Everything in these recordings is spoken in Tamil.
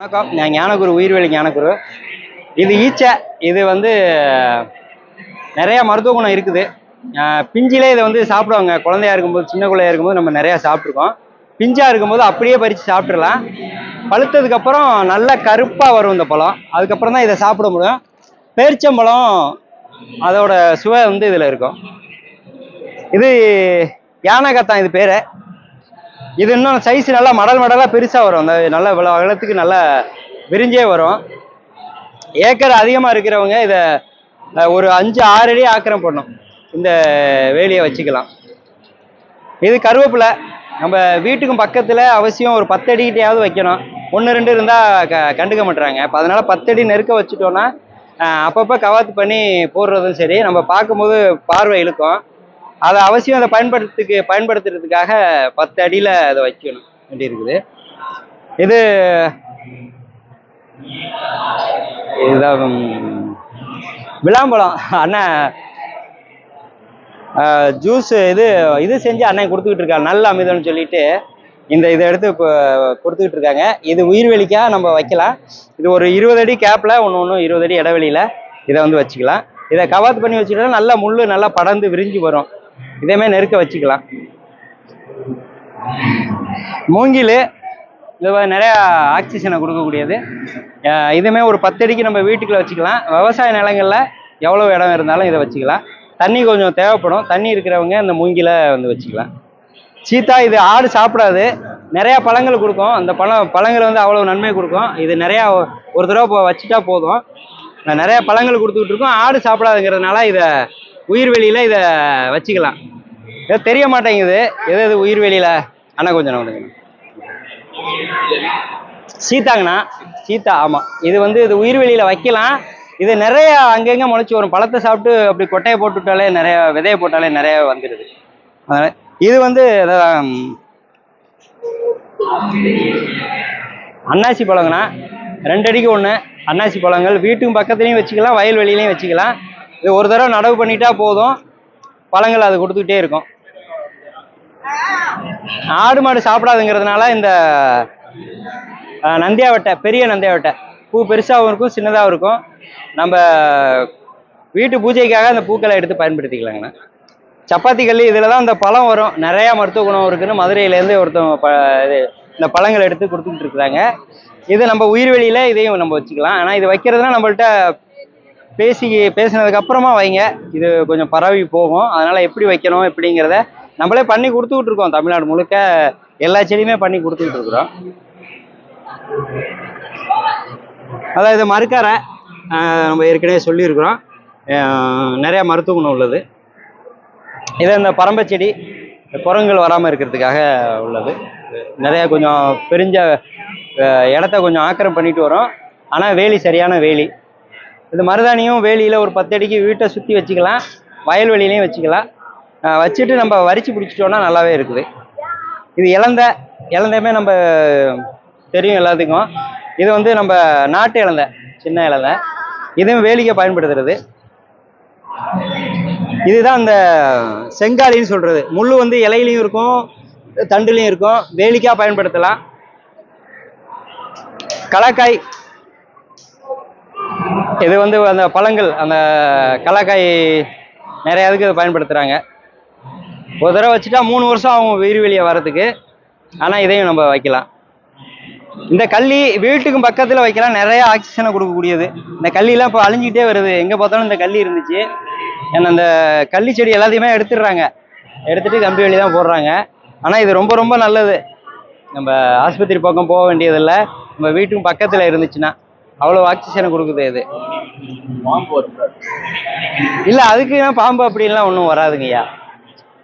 வணக்கம். நான் ஞானகுரு உயிர்வெளி ஞானகுரு. இது ஈச்சை இது வந்து நிறைய மருத்துவ குணம் இருக்குது. பிஞ்சிலே இதை வந்து சாப்பிடுவாங்க. குழந்தையா இருக்கும்போது சின்ன குழந்தையா இருக்கும்போது நம்ம நிறையா சாப்பிட்ருக்கோம் பிஞ்சா இருக்கும்போது அப்படியே பறித்து சாப்பிட்றலாம் பழுத்ததுக்கப்புறம் நல்ல கருப்பாக வரும் இந்த பழம். அதுக்கப்புறம் தான் இதை சாப்பிட முடியும். பேரிச்சம்பழம் அதோட சுவை வந்து இதில் இருக்கும். இது யானகத்தான் இது பேர். இது இன்னும் சைஸ் நல்லா மடல் மடலாக பெருசாக வரும். அந்த நல்ல இவ்வளோ அகலத்துக்கு நல்லா விரிஞ்சே வரும். ஏக்கர் அதிகமாக இருக்கிறவங்க இதை ஒரு அஞ்சு ஆறு அடி ஆக்கிரம் போடணும். இந்த வேலியை வச்சுக்கலாம். இது கருவேப்பிலை. நம்ம வீட்டுக்கும் பக்கத்தில் அவசியம் ஒரு பத்தடிக்கிட்டையாவது வைக்கணும். ஒன்று ரெண்டு இருந்தால் க கண்டுக்க மாட்டுறாங்க இப்போ அதனால் பத்தடி நெருக்க வச்சுட்டோன்னா அப்பப்போ கவாத்து பண்ணி போடுறதும் சரி. நம்ம பார்க்கும்போது பார்வை இழுக்கும். அதை அவசியம் அதை பயன்படுத்துக்கு பயன்படுத்துறதுக்காக பத்து அடியில் அதை வைக்கணும். வேண்டி இருக்குது இது இதுதான் விளாம்பழம். அண்ணன் ஜூஸ் இது இது செஞ்சு அண்ணன் கொடுத்துக்கிட்டு இருக்காங்க நல்ல அமிதம்னு சொல்லிட்டு இந்த இதை எடுத்து இப்போ கொடுத்துக்கிட்டு இருக்காங்க. இது உயிர்வெளிக்காக நம்ம வைக்கலாம். இது ஒரு இருபது அடி கேப்பில் ஒன்று ஒன்று இருபது அடி இடைவெளியில் இதை வந்து வச்சுக்கலாம். இதை கவாத்து பண்ணி வச்சுக்கிட்டா நல்லா முள் நல்லா படர்ந்து விரிஞ்சு வரும். இதேமாதிரி நெருக்க வச்சுக்கலாம். மூங்கில் இது மாதிரி நிறையா ஆக்சிஜனை கொடுக்கக்கூடியது. இதுமே ஒரு பத்தடிக்கு நம்ம வீட்டுக்குள்ள வச்சுக்கலாம். விவசாய நிலங்களில் எவ்வளோ இடம் இருந்தாலும் இதை வச்சுக்கலாம். தண்ணி கொஞ்சம் தேவைப்படும். தண்ணி இருக்கிறவங்க அந்த மூங்கில வந்து வச்சுக்கலாம். சீத்தா இது ஆடு சாப்பிடாது. நிறையா பழங்கள் கொடுக்கும். அந்த பழம் பழங்கள் வந்து அவ்வளோ நன்மை கொடுக்கும். இது நிறையா ஒரு தடவை இப்போ வச்சுட்டா போதும். நிறையா பழங்கள் கொடுத்துக்கிட்டு இருக்கோம். ஆடு சாப்பிடாதுங்கிறதுனால இதை உயிர்வெளியில் இதை வச்சுக்கலாம். இதை தெரிய மாட்டேங்குது. எது எது உயிர்வெளியில்? அண்ணா கொஞ்சம் நான் சீத்தாங்கண்ணா. சீத்தா ஆமாம் இது வந்து இது உயிர் வெளியில வைக்கலாம். இது நிறைய அங்கங்கே முளைச்சி வரும். பழத்தை சாப்பிட்டு அப்படி கொட்டையை போட்டு விட்டாலே நிறைய விதையை போட்டாலே நிறைய வந்துடுது. அதனால இது வந்து அதான், அன்னாசி பழங்கண்ணா. ரெண்டு அடிக்கு ஒன்று அன்னாசி பழங்கள். வீட்டுக்கும் பக்கத்துலேயும் வச்சுக்கலாம். வயல்வெளியிலையும் வச்சுக்கலாம். இது ஒரு தடவை நடவு பண்ணிட்டா போதும். பழங்கள் அது கொடுத்துக்கிட்டே இருக்கும். ஆடு மாடு சாப்பிடாதுங்கிறதுனால இந்த நந்தியா நந்தியாவட்டை பெரிய நந்தியாவட்டை. பூ பெருசாகவும் இருக்கும் சின்னதாகவும் இருக்கும். நம்ம வீட்டு பூஜைக்காக அந்த பூக்களை எடுத்து பயன்படுத்திக்கலாங்கண்ணா. சப்பாத்தி கல்லி இதில் தான் இந்த பழம் வரும். நிறையா மருத்துவ குணம் இருக்குன்னு மதுரையிலேருந்து ஒருத்தவங்க ப இது இந்த பழங்கள் எடுத்து கொடுத்துக்கிட்டு இருக்கிறாங்க. இது நம்ம உயிர்வெளியில் இதையும் நம்ம வச்சுக்கலாம். ஆனால் இது வைக்கிறதுனா நம்மள்ட்ட பேசி பேசினதுக்கு அப்புறமா வைங்க. இது கொஞ்சம் பரவி போகும். அதனால எப்படி வைக்கணும் எப்படிங்கிறத நம்மளே பண்ணி கொடுத்துக்கிட்டு இருக்கோம். தமிழ்நாடு முழுக்க எல்லா செடியுமே பண்ணி கொடுத்துக்கிட்டு இருக்கிறோம். அதாவது மறுக்கரை நம்ம ஏற்கனவே சொல்லியிருக்கிறோம். நிறையா நிறைய மருத்துவ குணம் உள்ளது. இது இந்த பரம்பை செடி குரங்குகள் வராமல் இருக்கிறதுக்காக உள்ளது. நிறையா கொஞ்சம் பெரிஞ்ச இடத்த கொஞ்சம் ஆக்கிரம் பண்ணிட்டு வரோம். ஆனால் வேலி சரியான வேலி. இது மருதாணியும் வேலியில் ஒரு பத்து அடிக்கு வீட்டை சுற்றி வச்சுக்கலாம். வயல்வெளியிலையும் வச்சுக்கலாம். வச்சுட்டு நம்ம வரிச்சு பிடிச்சிட்டோன்னா நல்லாவே இருக்குது. இது இலந்த இலந்தையுமே நம்ம தெரியும் எல்லாத்துக்கும். இது வந்து நம்ம நாட்டு இலந்தை சின்ன இலந்த. இதுவும் வேலிக்கை பயன்படுத்துறது. இதுதான் அந்த செங்காலின்னு சொல்கிறது முள் வந்து இலையிலையும் இருக்கும் தண்டுலையும் இருக்கும். வேலிக்காக பயன்படுத்தலாம். கலாக்காய் இது வந்து அந்த பழங்கள் அந்த கலாக்காய் நிறைய இதுக்கு இதை பயன்படுத்துகிறாங்க ஒரு தடவை வச்சுட்டா மூணு வருஷம் ஆகும் உயிர் வெளியே வர்றதுக்கு. ஆனால் இதையும் நம்ம வைக்கலாம். இந்த கள்ளி வீட்டுக்கும் பக்கத்தில் வைக்கலாம். நிறைய ஆக்சிஜனை கொடுக்கக்கூடியது. இந்த கள்ளிலாம் இப்போ அழிஞ்சிக்கிட்டே வருது. எங்கே பார்த்தாலும் இந்த கள்ளி இருந்துச்சு. ஏன்னா அந்த கள்ளி செடி எல்லாத்தையுமே எடுத்துடுறாங்க. எடுத்துட்டு கம்பி வழி தான் போடுறாங்க. ஆனால் இது ரொம்ப ரொம்ப நல்லது. நம்ம ஆஸ்பத்திரி பக்கம் போக வேண்டியதில்லை. நம்ம வீட்டுக்கும் பக்கத்தில் இருந்துச்சுன்னா. அவ்வளோ ஆக்சிஜனை கொடுக்குது இது. இல்லை அதுக்கு பாம்பு அப்படின்லாம் ஒன்றும் வராதுங்கய்யா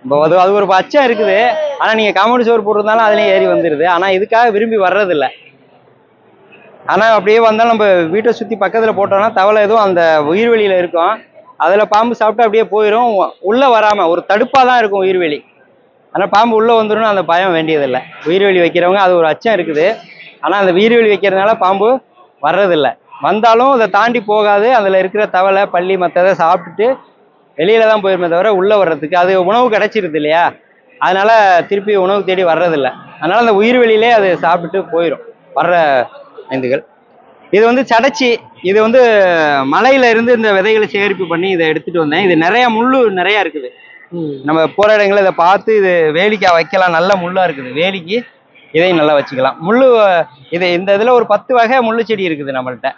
இப்போ அது அது ஒரு பச்சை இருக்குது. ஆனால் நீங்கள் காம்பவுண்ட் சோறு போட்டிருந்தாலும் அதுலேயும் ஏறி வந்துடுது ஆனால் இதுக்காக விரும்பி வர்றதில்ல. ஆனால் அப்படியே வந்தாலும் நம்ம வீட்டை சுற்றி பக்கத்தில் போட்டோம்னா தவளை எதுவும் அந்த உயிர்வெளியில் இருக்கும். அதில் பாம்பு சாப்பிட்டு அப்படியே போயிடும் உள்ளே வராமல் ஒரு தடுப்பாக தான் இருக்கும் உயிர்வெளி ஆனால் பாம்பு உள்ளே வந்துடும் அந்த பயம் வேண்டியதில்லை. உயிர்வெளி வைக்கிறவங்க அது ஒரு அச்சம் இருக்குது. ஆனால் அந்த உயிர்வெளி வைக்கிறதுனால பாம்பு வர்றதில்ல. வந்தாலும் அதை தாண்டி போகாது. அதில் இருக்கிற தவளை பள்ளி மற்றதை சாப்பிட்டுட்டு வெளியில தான் போயிருமே தவிர உள்ளே வர்றதுக்கு. அது உணவு கிடைச்சிருது இல்லையா? அதனால திருப்பி உணவு தேடி வர்றதில்ல. அதனால அந்த உயிர்வெளியிலே அது சாப்பிட்டுட்டு போயிடும் வர்ற ஐந்துகள். இது வந்து சடைச்சி இது வந்து மலையில இருந்து இந்த விதைகளை சேகரிப்பு பண்ணி இதை எடுத்துட்டு வந்தேன். இது நிறைய முள்ளு நிறைய இருக்குது. நம்ம போற இடங்கள்ல இதை பார்த்து இது வேலிக்கா வைக்கலாம். நல்ல முள்ளா இருக்குது. வேலிக்கு இதையும் நல்லா வச்சுக்கலாம். முள்ளு இது இந்த இதுல ஒரு பத்து வகை முள்ளு செடி இருக்குது நம்மள்ட்ட.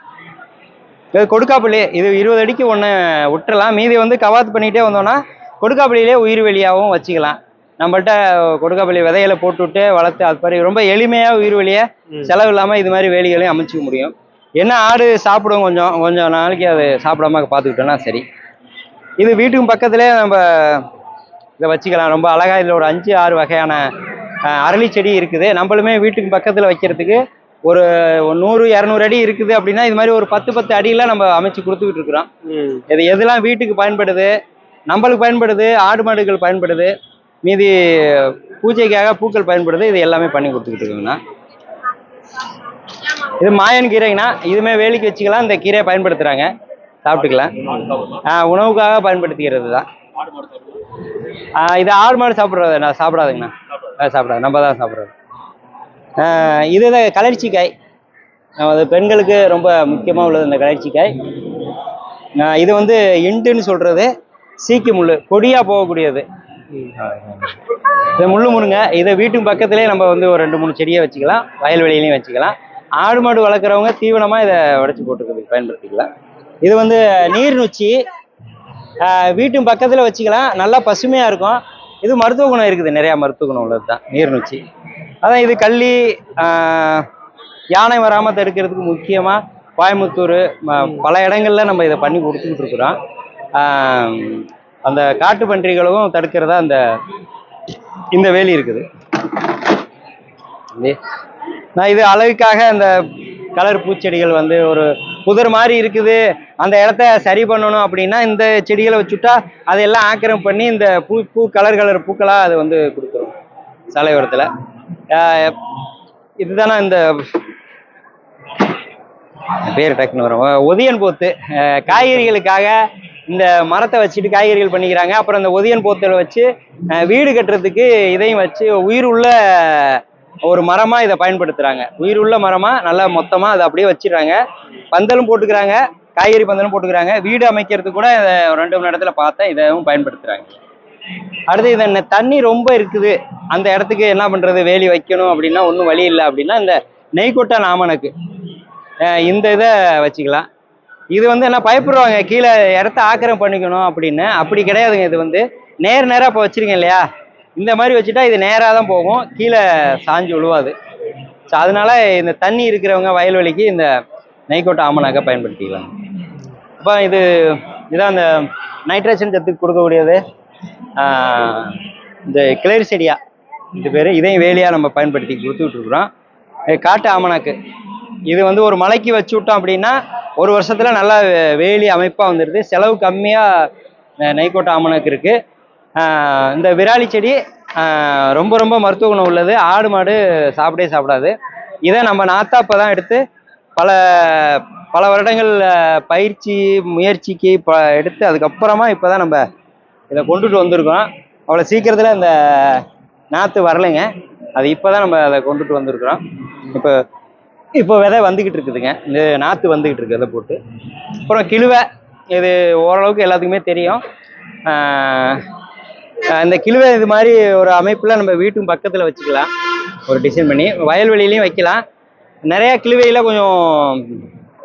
இது கொடுக்காப்புளி இது இருபது அடிக்கு ஒன்று விட்டுறலாம் மீதி வந்து கவாத்து பண்ணிகிட்டே வந்தோம்னா கொடுக்காப்புளியிலே உயிர் வெளியாகவும் வச்சுக்கலாம். நம்மள்ட்ட கொடுக்காப்புளி விதைகளை போட்டுவிட்டு வளர்த்து அது மாதிரி ரொம்ப எளிமையாக உயிர் வெளியை. செலவு இல்லாமல் இது மாதிரி வேலிகளையும் அமைச்சிக்க முடியும். என்ன ஆடு சாப்பிடும் கொஞ்சம் கொஞ்சம் நாளைக்கு அது சாப்பிடாம பார்த்துக்கிட்டோம்னா சரி. இது வீட்டுக்கு பக்கத்துலேயே நம்ம இதை வச்சுக்கலாம். ரொம்ப அழகா இதில் ஒரு அஞ்சு ஆறு வகையான அரளி செடி இருக்குது. நம்மளுமே வீட்டுக்கு பக்கத்தில் வைக்கிறதுக்கு ஒரு நூறு இரநூறு அடி இருக்குது அப்படின்னா இது மாதிரி ஒரு பத்து பத்து அடியெல்லாம் நம்ம அமைச்சு கொடுத்துக்கிட்டு இருக்கிறோம். இது எதெல்லாம் வீட்டுக்கு பயன்படுது? நம்மளுக்கு பயன்படுது ஆடு மாடுகள் பயன்படுது மீதி பூஜைக்காக பூக்கள் பயன்படுது இது எல்லாமே பண்ணி கொடுத்துக்கிட்டு இருக்கோங்கண்ணா இது மாயன் கீரைங்கண்ணா. இதுமே வேலிக்கு வச்சுக்கலாம். இந்த கீரையை பயன்படுத்துகிறாங்க சாப்பிட்டுக்கலாம். ஆ, உணவுக்காக பயன்படுத்திக்கிறது தான் இது ஆடு மாடு சாப்பிட்றது நான் சாப்பிடாதுங்கண்ணா. சாப்பிடாது நம்ம தான் சாப்பிட்றது. இதுதான் கலர்ச்சிக்காய். அது பெண்களுக்கு ரொம்ப முக்கியமாக உள்ளது இந்த கலர்ச்சிக்காய். இது வந்து இண்டுன்னு சொல்கிறது சீக்கி முள் கொடியாக போகக்கூடியது. இது முள்ளு முருங்க. இதை வீட்டுக்கு பக்கத்துலேயே நம்ம வந்து ஒரு ரெண்டு மூணு செடியை வச்சுக்கலாம் வயல்வெளியிலையும் வச்சுக்கலாம். ஆடு மாடு வளர்க்குறவங்க தீவனமாக இதை உடச்சி போட்டுக்கிறதுக்கு பயன்படுத்திக்கலாம். இது வந்து நீர் நொச்சி வீட்டு பக்கத்தில் வச்சுக்கலாம் நல்லா பசுமையாக இருக்கும். இது மருத்துவ குணம் இருக்குது நிறையா மருத்துவ குணம் உள்ளது தான் நீர்நொச்சி அதான் இது கள்ளி யானை வராமல் தடுக்கிறதுக்கு முக்கியமாக கோயம்புத்தூர் ம- பல இடங்கள்ல நம்ம இதை பண்ணி கொடுத்துக்கிட்டு இருக்கிறோம். அந்த காட்டு பன்றிகளும் தடுக்கிறதா அந்த இந்த வேலி இருக்குது. நான் இது அளவுக்காக அந்த கலர் பூச்செடிகள் வந்து ஒரு புதர் மாதிரி இருக்குது. அந்த இடத்த சரி பண்ணணும் அப்படின்னா இந்த செடிகளை வச்சுட்டா அதையெல்லாம் ஆக்கிரம் பண்ணி இந்த பூ பூ கலர் கலர் பூக்களாக அது வந்து கொடுத்துரும். சாலையோரத்தில். இதுதானா இந்த பேர் டக்குன்னு வரும். ஒதியன் போத்து. காய்கறிகளுக்காக இந்த மரத்தை வச்சுட்டு காய்கறிகள் பண்ணிக்கிறாங்க. அப்புறம் இந்த ஒதியன் போத்தில் வச்சு வீடு கட்டுறதுக்கு இதையும் வச்சு உயிர் உள்ள ஒரு மரமா இதை பயன்படுத்துறாங்க. உயிர் உள்ள மரமா நல்லா மொத்தமா அதை அப்படியே வச்சிடுறாங்க. பந்தலும் போட்டுக்கிறாங்க. காய்கறி பந்தலும் போட்டுக்கிறாங்க. வீடு அமைக்கிறதுக்கு கூட இதை ரெண்டு மணி இடத்துல பார்த்தேன். இதையும் பயன்படுத்துறாங்க. அடுத்து இது என்ன? தண்ணி ரொம்ப இருக்குது. அந்த இடத்துக்கு என்ன பண்றது? வேலி வைக்கணும் அப்படின்னா ஒன்றும் வழி இல்லை அப்படின்னா இந்த நெய்கொட்டை நாமனுக்கு. இந்த இதை வச்சுக்கலாம். இது வந்து என்ன பயப்படுவாங்க? கீழே இடத்த ஆக்கிரம் பண்ணிக்கணும் அப்படின்னு. அப்படி கிடையாதுங்க. இது வந்து நேர் நேராக இப்போ வச்சிருக்கேன் இல்லையா? இந்த மாதிரி வச்சுட்டா இது நேராக தான் போகும். கீழே சாஞ்சு விழுவாது. ஸோ அதனால இந்த தண்ணி இருக்கிறவங்க வயல்வெளிக்கு இந்த நெய்கோட்டை ஆமனாக பயன்படுத்திக்கலாம் அப்போ இது இதான் அந்த நைட்ரஜன் சத்துக்கு கொடுக்கக்கூடியது. இந்த கிளரி செடியா இது பேர் இதையும் வேலியாக நம்ம பயன்படுத்தி கொடுத்துட்ருக்குறோம் இது காட்டு ஆமணாக்கு. இது வந்து ஒரு மலைக்கு வச்சு விட்டோம் அப்படின்னா ஒரு வருஷத்தில் நல்லா வேலி அமைப்பாக வந்துடுது செலவு கம்மியாக நெய்கோட்டை ஆமணாக்கு இருக்குது இந்த விராலி செடி ரொம்ப ரொம்ப மருத்துவ குணம் உள்ளது. ஆடு மாடு சாப்பிடவே சாப்பிடாது. இதை நம்ம நாத்தா இப்போ தான் எடுத்து பல பல வருடங்கள் பயிற்சி முயற்சிக்கு இப்போ எடுத்து அதுக்கப்புறமா இப்போ தான் நம்ம இதை கொண்டுட்டு வந்திருக்கோம் அவ்வளோ சீக்கிரத்தில் இந்த நாற்று வரலைங்க. அது இப்போ தான் நம்ம அதை கொண்டுட்டு வந்திருக்கிறோம். இப்போ இப்போ விதை வந்துக்கிட்டு இருக்குதுங்க. இந்த நாற்று வந்துக்கிட்டு இருக்கு விதை போட்டு. அப்புறம் கிழுவை இது ஓரளவுக்கு எல்லாத்துக்குமே தெரியும். இந்த கிழுவை இது மாதிரி ஒரு அமைப்பில் நம்ம வீட்டும் பக்கத்தில் வச்சுக்கலாம். ஒரு டிசைன் பண்ணி வயல்வெளியிலையும் வைக்கலாம். நிறையா கிழுவையில் கொஞ்சம்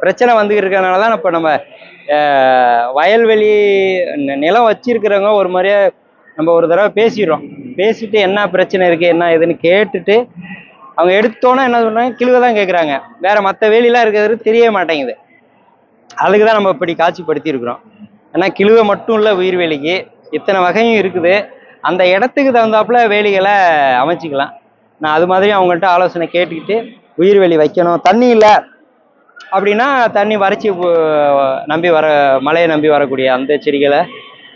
பிரச்சனை வந்துக்கிட்டு இருக்கறனால தான் இப்போ நம்ம வயல்வெளி நிலம் வச்சிருக்கிறவங்க ஒரு மாதிரியே நம்ம ஒரு தடவை பேசிடுறோம். பேசிட்டு என்ன பிரச்சனை இருக்குது என்ன ஏதுன்னு கேட்டுட்டு அவங்க எடுத்தோன்னே என்ன சொல்றாங்க? கிழுவை தான் கேட்குறாங்க வேற மற்ற வேலிலாம் இருக்கிறது தெரிய மாட்டேங்குது. அதுக்கு தான் நம்ம இப்படி காட்சிப்படுத்தியிருக்கிறோம். ஏன்னா கிழுவை மட்டும் இல்லை உயிர்வேலிக்கு இத்தனை வகையும் இருக்குது. அந்த இடத்துக்கு தகுந்தாப்புல வேலிகளை அமைச்சிக்கலாம். நான் அது மாதிரி அவங்கள்ட்ட ஆலோசனை கேட்டுக்கிட்டு உயிர் வேலி வைக்கணும். தண்ணி இல்லை அப்படின்னா தண்ணி வறட்சி நம்பி வர மழையை நம்பி வரக்கூடிய அந்த செடிகளை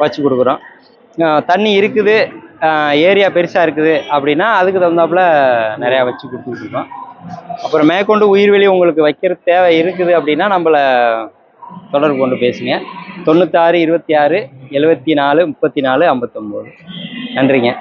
வச்சு கொடுக்குறோம். தண்ணி இருக்குது. ஏரியா பெருசாக இருக்குது அப்படின்னா அதுக்கு தகுந்தாப்புல நிறையா வச்சு கொடுத்துட்டு இருக்கோம். அப்புறம் மேற்கொண்டு உயிர்வெளி உங்களுக்கு வைக்கிற தேவை இருக்குது அப்படின்னா நம்மள தொடர்பு கொண்டு பேசுங்க. தொண்ணூத்தாறு இருபத்தி ஆறு எழுபத்தி நாலு முப்பத்தி நாலு ஐம்பத்தொம்போது. நன்றிங்க.